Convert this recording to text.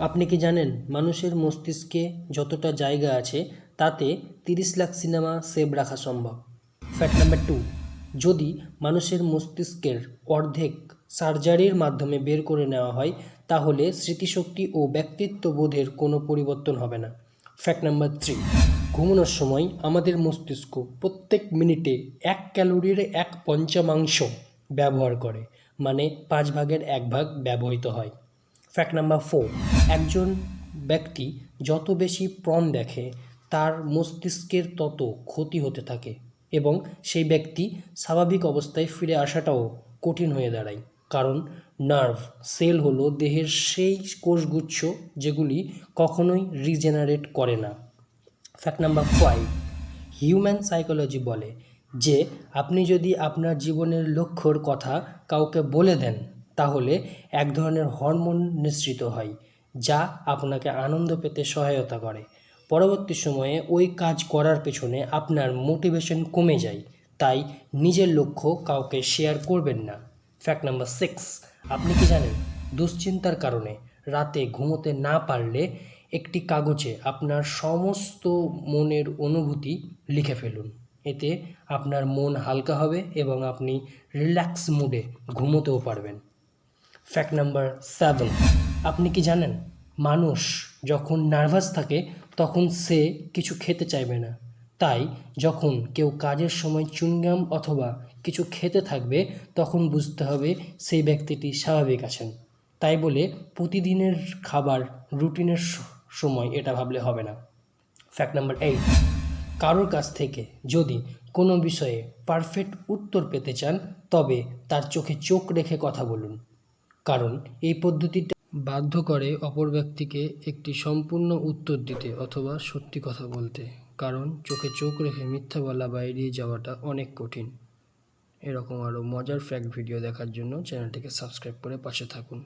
আপনি কি জানেন মানুষের মস্তিষ্কে যতটা জায়গা আছে তাতে তিরিশ লাখ সিনেমা সেভ রাখা সম্ভব? ফ্যাক্ট নাম্বার টু যদি মানুষের মস্তিষ্কের অর্ধেক সার্জারির মাধ্যমে বের করে নেওয়া হয়, তাহলে স্মৃতিশক্তি ও ব্যক্তিত্ব বোধের কোনো পরিবর্তন হবে না। ফ্যাক্ট নাম্বার থ্রি ঘুমানোর সময় আমাদের মস্তিষ্ক প্রত্যেক মিনিটে এক ক্যালোরির এক পঞ্চমাংশ ব্যবহার করে মানে পাঁচ ভাগের এক ভাগ ব্যবহৃত হয়। ফ্যাক্ট নাম্বার ফোর একজন ব্যক্তি যত বেশি প্রণ দেখে, তার মস্তিষ্কের তত ক্ষতি হতে থাকে এবং সেই ব্যক্তি স্বাভাবিক অবস্থায় ফিরে আসাটাও কঠিন হয়ে দাঁড়ায়। কারণ নার্ভ সেল হলো দেহের সেই কোষগুচ্ছ যেগুলি কখনোই রিজেনারেট করে না। Fact number five human psychology বলে যে, আপনি যদি আপনার জীবনের লক্ষ্যর কথা কাউকে বলে দেন তাহলে এক ধরনের হরমোন নিঃসৃত হয়, যা আপনাকে আনন্দ পেতে সহায়তা করে। পরবর্তী সময়ে ওই কাজ করার পেছনে আপনার মোটিভেশন কমে যায়, তাই নিজের লক্ষ্য কাউকে শেয়ার করবেন না। ফ্যাক্ট নাম্বার সিক্স, আপনি কি জানেন, দুশ্চিন্তার কারণে রাতে ঘুমোতে না পারলে একটি কাগজে আপনার সমস্ত মনের অনুভূতি লিখে ফেলুন। এতে আপনার মন হালকা হবে এবং আপনি রিল্যাক্স মুডে ঘুমোতেও পারবেন। ফ্যাক্ট নাম্বার সেভেন আপনি কি জানেন, মানুষ যখন নার্ভাস থাকে, তখন সে কিছু খেতে চাইবে না। তাই যখন কেউ কাজের সময় চুইংগাম অথবা কিছু খেতে থাকবে, তখন বুঝতে হবে সেই ব্যক্তিটি স্বাভাবিক আছেন। তাই বলে প্রতিদিনের খাবার, রুটিনের সময় এটা ভাবলে হবে না। ফ্যাক্ট নাম্বার এইট কারোর কাছ থেকে যদি কোনো বিষয়ে পারফেক্ট উত্তর পেতে চান, তবে তার চোখে চোখ রেখে কথা বলুন। কারণ এই পদ্ধতিটা বাধ্য করে অপর ব্যক্তিকে একটি সম্পূর্ণ উত্তর দিতে অথবা সত্যি কথা বলতে, কারণ চোখে চোখ রেখে মিথ্যা বলা বা এড়িয়ে যাওয়াটা অনেক কঠিন। এরকম আরও মজার ফ্যাক্ট ভিডিও দেখার জন্য চ্যানেলটিকে সাবস্ক্রাইব করে পাশে থাকুন।